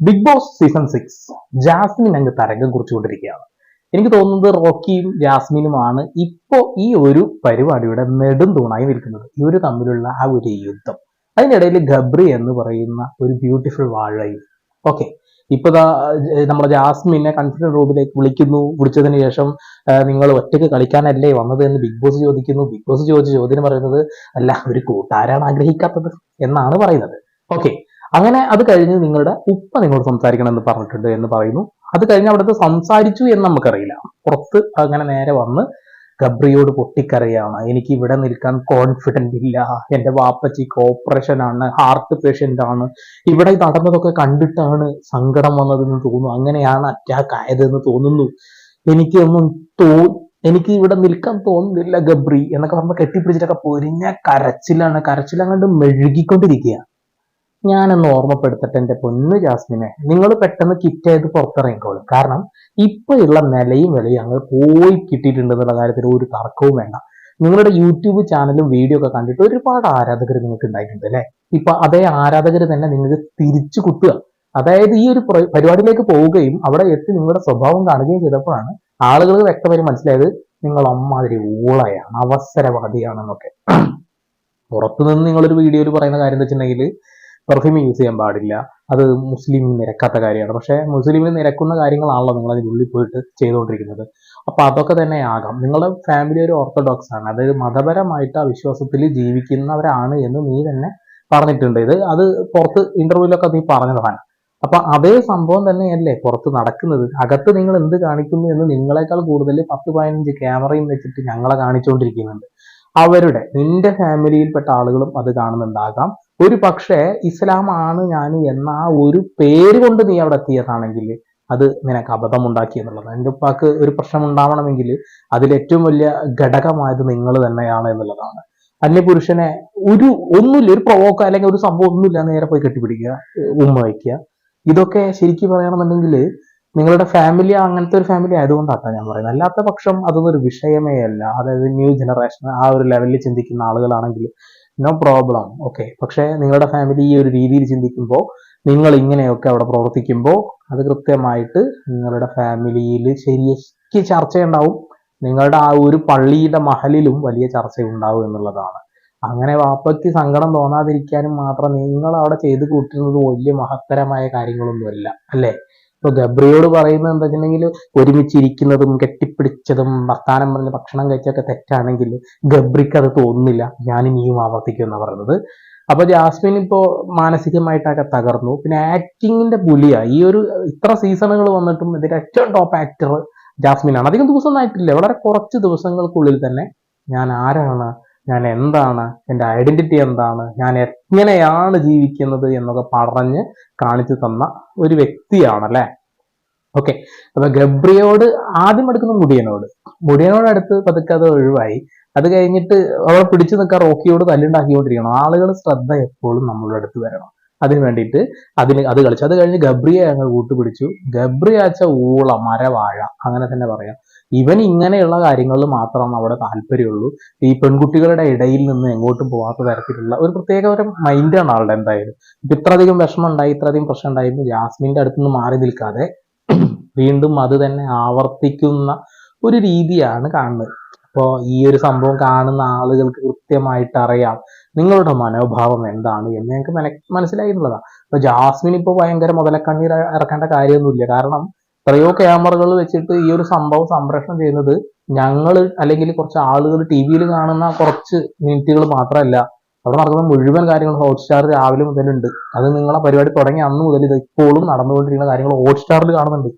Bigg Boss season six Jasmine അങ്ങ് തരംഗം കുറിച്ചുകൊണ്ടിരിക്കുകയാണ്. എനിക്ക് തോന്നുന്നത് റോക്കിയും ജാസ്മിനുമാണ് ഇപ്പോ ഈ ഒരു പരിപാടിയുടെ നെടും തൂണായി നിൽക്കുന്നത്. ഇവർ തമ്മിലുള്ള ആ ഒരു യുദ്ധം. അതിനിടയിൽ ഗബ്രി എന്ന് പറയുന്ന ഒരു ബ്യൂട്ടിഫുൾ വാഴയും ഓക്കെ ഇപ്പൊ നമ്മുടെ ജാസ്മിനെ കൺഫ്യൂഷൻ റൂമിലേക്ക് വിളിക്കുന്നു. വിളിച്ചതിന് ശേഷം നിങ്ങൾ ഒറ്റയ്ക്ക് കളിക്കാനല്ലേ വന്നത് എന്ന് ബിഗ് ബോസ് ചോദിക്കുന്നു. ബിഗ് ബോസ് ചോദിച്ച ചോദ്യം പറയുന്നത് അല്ല ഒരു കൂട്ടുകാരാണ് ആഗ്രഹിക്കാത്തത് എന്നാണ് പറയുന്നത്. ഓക്കെ അങ്ങനെ അത് കഴിഞ്ഞ് നിങ്ങളുടെ ഉപ്പ നിങ്ങളോട് സംസാരിക്കണം എന്ന് പറഞ്ഞിട്ടുണ്ട് എന്ന് പറയുന്നു. അത് കഴിഞ്ഞ് അവിടുത്തെ സംസാരിച്ചു എന്ന് നമുക്കറിയില്ല. പുറത്ത് അങ്ങനെ നേരെ വന്ന് ഗബ്രിയോട് പൊട്ടിക്കറിയാണ് എനിക്ക് ഇവിടെ നിൽക്കാൻ കോൺഫിഡന്റ് ഇല്ല. എന്റെ വാപ്പച്ചിക്ക് ഓപ്പറേഷൻ ആണ് ഹാർട്ട് പേഷ്യന്റ് ആണ്. ഇവിടെ നടന്നതൊക്കെ കണ്ടിട്ടാണ് സങ്കടം വന്നതെന്ന് തോന്നുന്നു. അങ്ങനെയാണ് അറ്റാക്ക് ആയതെന്ന് തോന്നുന്നു. എനിക്കൊന്നും തോ എനിക്ക് ഇവിടെ നിൽക്കാൻ തോന്നുന്നില്ല ഗബ്രി എന്നൊക്കെ പറഞ്ഞ് കെട്ടിപ്പിടിച്ചിട്ടൊക്കെ പൊരിഞ്ഞ കരച്ചിലാണ്. കരച്ചിലങ്ങണ്ട് മെഴുകിക്കൊണ്ടിരിക്കുക ഞാനൊന്ന് ഓർമ്മപ്പെടുത്തട്ടെ എന്റെ പൊന്നു ജാസ്മിനെ. നിങ്ങൾ പെട്ടെന്ന് കിറ്റ് ചെയ്ത് പുറത്തിറങ്ങിക്കോളും. കാരണം ഇപ്പൊ ഉള്ള നിലയും വിലയും അങ്ങ് പോയി കിട്ടിയിട്ടുണ്ടെന്നുള്ള കാര്യത്തിൽ ഒരു തർക്കവും വേണ്ട. നിങ്ങളുടെ യൂട്യൂബ് ചാനലും വീഡിയോ ഒക്കെ കണ്ടിട്ട് ഒരുപാട് ആരാധകർ നിങ്ങൾക്ക് ഉണ്ടായിട്ടുണ്ട് അല്ലെ? ഇപ്പൊ അതേ ആരാധകർ തന്നെ നിങ്ങൾക്ക് തിരിച്ചു കുത്തുക. അതായത് ഈ ഒരു പ്ര- പരിപാടിയിലേക്ക് പോവുകയും അവിടെ എത്തി നിങ്ങളുടെ സ്വഭാവം കാണുകയും ചെയ്തപ്പോഴാണ് ആളുകൾ വ്യക്തമായി മനസ്സിലായത് നിങ്ങൾ അമ്മാതിരി ഊളയാണ് അവസരവാദിയാണെന്നൊക്കെ. പുറത്തുനിന്ന് നിങ്ങളൊരു വീഡിയോയിൽ പറയുന്ന കാര്യം എന്താ വെച്ചിട്ടുണ്ടെങ്കിൽ പെർഫ്യൂം യൂസ് ചെയ്യാൻ പാടില്ല. അത് മുസ്ലിം നിരക്കാത്ത കാര്യമാണ്. പക്ഷേ മുസ്ലിമിന് നിരക്കുന്ന കാര്യങ്ങളാണല്ലോ നിങ്ങൾ അതിനുള്ളിൽ പോയിട്ട് ചെയ്തുകൊണ്ടിരിക്കുന്നത്. അപ്പൊ അതൊക്കെ തന്നെ ആകാം. നിങ്ങളുടെ ഫാമിലി ഒരു ഓർത്തഡോക്സ് ആണ്. അതായത് മതപരമായിട്ട് ആ വിശ്വാസത്തിൽ ജീവിക്കുന്നവരാണ് എന്ന് നീ തന്നെ പറഞ്ഞിട്ടുണ്ട്. ഇത് അത് പുറത്ത് ഇന്റർവ്യൂലൊക്കെ നീ പറഞ്ഞതാണ്. അപ്പൊ അതേ സംഭവം തന്നെയല്ലേ പുറത്ത് നടക്കുന്നത്. അകത്ത് നിങ്ങൾ എന്ത് കാണിക്കുന്നു എന്ന് നിങ്ങളെക്കാൾ കൂടുതൽ പത്ത് പതിനഞ്ച് ക്യാമറയും വെച്ചിട്ട് ഞങ്ങളെ കാണിച്ചുകൊണ്ടിരിക്കുന്നുണ്ട്. അവരുടെ നിന്റെ ഫാമിലിയിൽപ്പെട്ട ആളുകളും അത് കാണുന്നുണ്ടാകാം. ഒരു പക്ഷേ ഇസ്ലാമാണ് ഞാൻ എന്ന ആ ഒരു പേര് കൊണ്ട് നീ അവിടെ എത്തിയതാണെങ്കിൽ അത് നിനക്ക് അബദ്ധമുണ്ടാക്കി എന്നുള്ളത്. എന്റെ ഉപ്പാക്ക് ഒരു പ്രശ്നം ഉണ്ടാവണമെങ്കിൽ അതിൽ ഏറ്റവും വലിയ ഘടകമായത് നിങ്ങൾ തന്നെയാണ് എന്നുള്ളതാണ്. അന്യപുരുഷനെ ഒരു ഒന്നുമില്ല ഒരു പ്രൊവോക്ക അല്ലെങ്കിൽ ഒരു സംഭവം ഒന്നുമില്ല നേരെ പോയി കെട്ടിപ്പിടിക്കുക ഉമ്മ വയ്ക്കുക. ഇതൊക്കെ ശരിക്കും പറയണമെന്നുണ്ടെങ്കിൽ നിങ്ങളുടെ ഫാമിലി അങ്ങനത്തെ ഒരു ഫാമിലി ആയതുകൊണ്ടാണ് ഞാൻ പറയുന്നത്. അല്ലാത്ത പക്ഷം അതൊന്നും ഒരു വിഷയമേ അല്ല. അതായത് ന്യൂ ജനറേഷൻ ആ ഒരു ലെവലിൽ ചിന്തിക്കുന്ന ആളുകളാണെങ്കിൽ നോ പ്രോബ്ലം ഓക്കെ പക്ഷേ നിങ്ങളുടെ ഫാമിലി ഈ ഒരു രീതിയിൽ ചിന്തിക്കുമ്പോൾ നിങ്ങൾ ഇങ്ങനെയൊക്കെ അവിടെ പ്രവർത്തിക്കുമ്പോൾ അത് കൃത്യമായിട്ട് നിങ്ങളുടെ ഫാമിലിയിൽ ശരിക്ക് ചർച്ചയുണ്ടാവും. നിങ്ങളുടെ ആ ഒരു പള്ളിയുടെ മഹലിലും വലിയ ചർച്ചയുണ്ടാവും എന്നുള്ളതാണ്. അങ്ങനെ വാപ്പയ്ക്ക് സങ്കടം തോന്നാതിരിക്കാനും മാത്രം നിങ്ങൾ അവിടെ ചെയ്ത് കൂട്ടുന്നത് വലിയ മഹത്തരമായ കാര്യങ്ങളൊന്നുമല്ല. അല്ലേ? ഇപ്പൊ ഗബ്രിയോട് പറയുന്നത് എന്താ വെച്ചിട്ടുണ്ടെങ്കിൽ ഒരുമിച്ചിരിക്കുന്നതും കെട്ടിപ്പിടിച്ചതും വർത്താനം പറഞ്ഞ് ഭക്ഷണം കഴിച്ചൊക്കെ തെറ്റാണെങ്കിൽ ഗബ്രിക്ക് അത് തോന്നുന്നില്ല. ഞാൻ ഇനിയും ആവർത്തിക്കും എന്നാ പറയുന്നത്. അപ്പൊ ജാസ്മിൻ ഇപ്പോ മാനസികമായിട്ടൊക്കെ തകർന്നു. പിന്നെ ആക്ടിങ്ങിന്റെ പുലിയ. ഈ ഒരു ഇത്ര സീസണുകൾ വന്നിട്ടും ഇതിന്റെ ഏറ്റവും ടോപ്പ് ആക്ടർ ജാസ്മിൻ ആണ് അധികം ദിവസമൊന്നും ആയിട്ടില്ല. വളരെ കുറച്ച് ദിവസങ്ങൾക്കുള്ളിൽ തന്നെ ഞാൻ ആരാണ് ഞാൻ എന്താണ്? എന്റെ ഐഡന്റിറ്റി എന്താണ്? ഞാൻ എങ്ങനെയാണ് ജീവിക്കുന്നത് എന്നൊക്കെ പറഞ്ഞ് കാണിച്ചു തന്ന ഒരു വ്യക്തിയാണല്ലേ? ഓക്കെ അപ്പൊ ഗബ്രിയോട് ആദ്യം എടുക്കുന്ന മുടിയനോട്. മുടിയനോട് അടുത്ത് പതുക്കെ അത് ഒഴിവായി. അത് കഴിഞ്ഞിട്ട് അവളെ പിടിച്ചു നിൽക്കാൻ റോക്കിയോട് തല്ലുണ്ടാക്കിക്കൊണ്ടിരിക്കണം. ആളുകൾ ശ്രദ്ധ എപ്പോഴും നമ്മളുടെ അടുത്ത് വരണം. അതിന് വേണ്ടിയിട്ട് അതിന് അത് കളിച്ചു. അത് കഴിഞ്ഞ് ഗബ്രിയെ ഞങ്ങൾ കൂട്ടുപിടിച്ചു. ഗബ്രിയാച്ച ഊള മരവാഴ അങ്ങനെ തന്നെ പറയാം. ഇവൻ ഇങ്ങനെയുള്ള കാര്യങ്ങളിൽ മാത്രമാണ് അവിടെ താല്പര്യമുള്ളൂ. ഈ പെൺകുട്ടികളുടെ ഇടയിൽ നിന്ന് എങ്ങോട്ടും പോകാത്ത തരത്തിലുള്ള ഒരു പ്രത്യേക ഒരു മൈൻഡാണ് ആളുടെ എന്തായാലും. ഇപ്പൊ ഇത്രയധികം വിഷമം ഉണ്ടായി ഇത്രയധികം പ്രശ്നം ഉണ്ടായിരുന്നു ജാസ്മിന്റെ അടുത്ത് നിന്ന് മാറി നിൽക്കാതെ വീണ്ടും അത് തന്നെ ആവർത്തിക്കുന്ന ഒരു രീതിയാണ് കാണുന്നത്. അപ്പോൾ ഈ ഒരു സംഭവം കാണുന്ന ആളുകൾക്ക് കൃത്യമായിട്ട് അറിയാം നിങ്ങളുടെ മനോഭാവം എന്താണ് എന്ന് ഞങ്ങൾക്ക് മന- മനസ്സിലായിട്ടുള്ളതാണ്. അപ്പൊ ജാസ്മിൻ ഇപ്പോൾ ഭയങ്കര മുതലക്കണ്ണീർ ഇറക്കേണ്ട കാര്യമൊന്നുമില്ല. കാരണം എത്രയോ ക്യാമറകൾ വെച്ചിട്ട് ഈ ഒരു സംഭവം സംപ്രേഷണം ചെയ്യുന്നത് ഞങ്ങൾ അല്ലെങ്കിൽ കുറച്ച് ആളുകൾ ടി വിയിൽ കാണുന്ന കുറച്ച് മിനിറ്റുകൾ മാത്രമല്ല. അവിടെ നടക്കുന്ന മുഴുവൻ കാര്യങ്ങളും ഹോട്ട്സ്റ്റാർ രാവിലെ മുതലുണ്ട് അത് നിങ്ങളെ പരിപാടി തുടങ്ങി അന്ന് മുതൽ ഇത് ഇപ്പോഴും നടന്നുകൊണ്ടിരിക്കുന്ന കാര്യങ്ങൾ ഹോട്ട്സ്റ്റാറിൽ കാണുന്നുണ്ട്.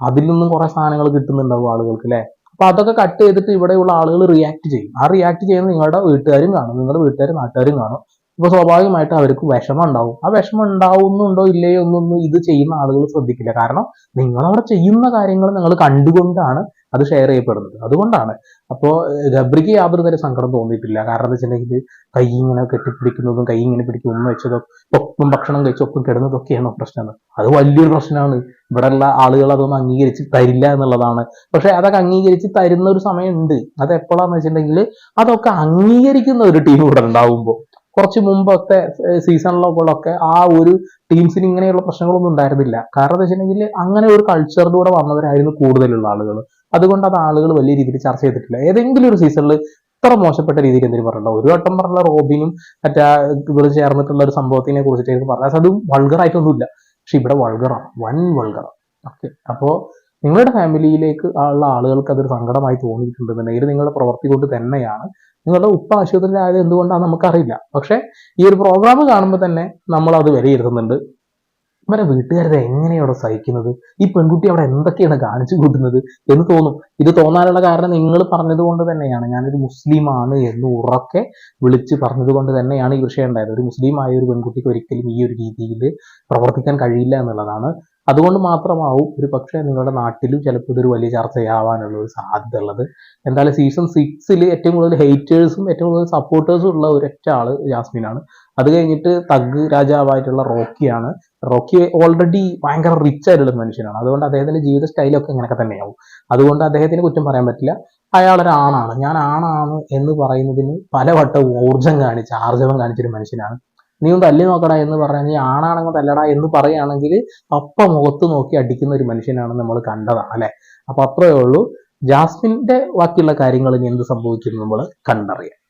അതിൽ നിന്നും കുറെ സാധനങ്ങൾ കിട്ടുന്നുണ്ടാവും ആളുകൾക്ക് അല്ലെ? അപ്പൊ അതൊക്കെ കട്ട് ചെയ്തിട്ട് ഇവിടെയുള്ള ആളുകൾ റിയാക്ട് ചെയ്യും. ആ റിയാക്ട് ചെയ്യുന്ന നിങ്ങളുടെ വീട്ടുകാരും കാണും. നിങ്ങളുടെ വീട്ടുകാരും നാട്ടുകാരും കാണും. അപ്പൊ സ്വാഭാവികമായിട്ടും അവർക്ക് വിഷമം ഉണ്ടാവും ആ വിഷമം ഉണ്ടാവുന്നുണ്ടോ ഇല്ലയോ എന്നൊന്നും ഇത് ചെയ്യുന്ന ആളുകൾ ശ്രദ്ധിക്കില്ല. കാരണം നിങ്ങൾ അവിടെ ചെയ്യുന്ന കാര്യങ്ങൾ നിങ്ങൾ കണ്ടുകൊണ്ടാണ് അത് ഷെയർ ചെയ്യപ്പെടുന്നത്. അതുകൊണ്ടാണ്. അപ്പോ ഗബ്രിക്ക് യാതൊരു തരം സങ്കടം തോന്നിയിട്ടില്ല. കാരണം എന്താ വെച്ചിട്ടുണ്ടെങ്കിൽ കൈ ഇങ്ങനെ കെട്ടിപ്പിടിക്കുന്നതും കൈ ഇങ്ങനെ പിടിക്കും ഉമ്മ വെച്ചതും ഒപ്പം ഭക്ഷണം കഴിച്ച് ഒപ്പം കിടന്നതൊക്കെയാണോ പ്രശ്നം. അത് വലിയൊരു പ്രശ്നമാണ്. ഇവിടെയുള്ള ആളുകൾ അതൊന്നും അംഗീകരിച്ച് തരില്ല എന്നുള്ളതാണ്. പക്ഷെ അതൊക്കെ അംഗീകരിച്ച് തരുന്ന ഒരു സമയമുണ്ട്. അത് എപ്പോഴാന്ന് വെച്ചിട്ടുണ്ടെങ്കിൽ അതൊക്കെ അംഗീകരിക്കുന്ന ഒരു ടീം ഇവിടെ ഉണ്ടാവുമ്പോൾ. കുറച്ച് മുമ്പത്തെ സീസണിലൊക്കെ ആ ഒരു ടീംസിന് ഇങ്ങനെയുള്ള പ്രശ്നങ്ങളൊന്നും ഉണ്ടായിരുന്നില്ല. കാരണം എന്താ വെച്ചിട്ടുണ്ടെങ്കിൽ അങ്ങനെ ഒരു കൾച്ചറിലൂടെ വന്നവരായിരുന്നു കൂടുതലുള്ള ആളുകൾ അതുകൊണ്ട് അത് ആളുകൾ വലിയ രീതിയിൽ ചർച്ച ചെയ്തിട്ടില്ല. ഏതെങ്കിലും ഒരു സീസണിൽ ഇത്ര മോശപ്പെട്ട രീതിയിൽ എന്തെങ്കിലും പറഞ്ഞിട്ടുണ്ടോ? ഒരു വട്ടം പറഞ്ഞ റോബിനും മറ്റേ ഇവർ ചേർന്നിട്ടുള്ള ഒരു സംഭവത്തിനെ കുറിച്ചിട്ട് പറഞ്ഞാൽ അത് വൾഗറായിട്ടൊന്നുമില്ല പക്ഷെ ഇവിടെ വൾഗറാണ് വൻ വൾഗറാണ് ഓക്കെ അപ്പോൾ നിങ്ങളുടെ ഫാമിലിയിലേക്ക് ഉള്ള ആളുകൾക്ക് അതൊരു സങ്കടമായി തോന്നിയിട്ടുണ്ടെന്നുണ്ടെങ്കിൽ നിങ്ങളുടെ പ്രവർത്തി കൊണ്ട് തന്നെയാണ് നിങ്ങളുടെ ഉപ്പ ആശുപത്രിയിലായത് എന്തുകൊണ്ടാണെന്ന് നമുക്കറിയില്ല. പക്ഷേ ഈ ഒരു പ്രോഗ്രാം കാണുമ്പോൾ തന്നെ നമ്മൾ അത് വിലയിരുത്തുന്നുണ്ട്. ഇവരെ വീട്ടുകാരത് എങ്ങനെയാണ് സഹിക്കുന്നത്? ഈ പെൺകുട്ടി അവിടെ എന്തൊക്കെയാണ് കാണിച്ചു കൂട്ടുന്നത് എന്ന് തോന്നും. ഇത് തോന്നാനുള്ള കാരണം നിങ്ങൾ പറഞ്ഞത് കൊണ്ട് തന്നെയാണ്. ഞാനൊരു മുസ്ലിമാണ് എന്ന് ഉറക്കെ വിളിച്ച് പറഞ്ഞത് കൊണ്ട് തന്നെയാണ് ഈ വിഷയം ഉണ്ടായത്. ഒരു മുസ്ലിം ആയ ഒരു പെൺകുട്ടിക്ക് ഒരിക്കലും ഈ ഒരു രീതിയിൽ പ്രവർത്തിക്കാൻ കഴിയില്ല എന്നുള്ളതാണ്. അതുകൊണ്ട് മാത്രമാവും ഒരു പക്ഷേ നിങ്ങളുടെ നാട്ടിലും ചിലപ്പോൾ ഇതൊരു വലിയ ചർച്ചയാവാനുള്ള ഒരു സാധ്യത ഉള്ളത്. എന്തായാലും സീസൺ സിക്സിൽ ഏറ്റവും കൂടുതൽ ഹെയ്റ്റേഴ്സും ഏറ്റവും കൂടുതൽ സപ്പോർട്ടേഴ്സും ഉള്ള ഒരൊറ്റ ആൾ ജാസ്മിനാണ്. അത് കഴിഞ്ഞിട്ട് തഗ് രാജാവായിട്ടുള്ള റോക്കിയാണ്. റോക്കി ഓൾറെഡി ഭയങ്കര റിച്ച് ആയിട്ടുള്ള മനുഷ്യനാണ്. അതുകൊണ്ട് അദ്ദേഹത്തിന്റെ ജീവിത സ്റ്റൈലൊക്കെ ഇങ്ങനെയൊക്കെ തന്നെയാവും. അതുകൊണ്ട് അദ്ദേഹത്തിന് കുറ്റം പറയാൻ പറ്റില്ല. അയാളൊരു ആണാണ്. ഞാൻ ആണാണ് എന്ന് പറയുന്നതിന് പലവട്ടം ഊർജം കാണിച്ച് ആർജവം കാണിച്ചൊരു മനുഷ്യനാണ്. നീ ഒന്ന് തല്ലി നോക്കടാ എന്ന് പറഞ്ഞാൽ ആണാണെങ്കിൽ തല്ലടാ എന്ന് പറയുകയാണെങ്കിൽ അപ്പ മുഖത്ത് നോക്കി അടിക്കുന്ന ഒരു മനുഷ്യനാണ് നമ്മൾ കണ്ടതാണ് അല്ലെ? അപ്പൊ അത്രയേ ഉള്ളൂ. ജാസ്മിന്റെ ബാക്കിയുള്ള കാര്യങ്ങൾ ഇനി എന്ത് സംഭവിക്കുന്നു നമ്മൾ കണ്ടറിയാം.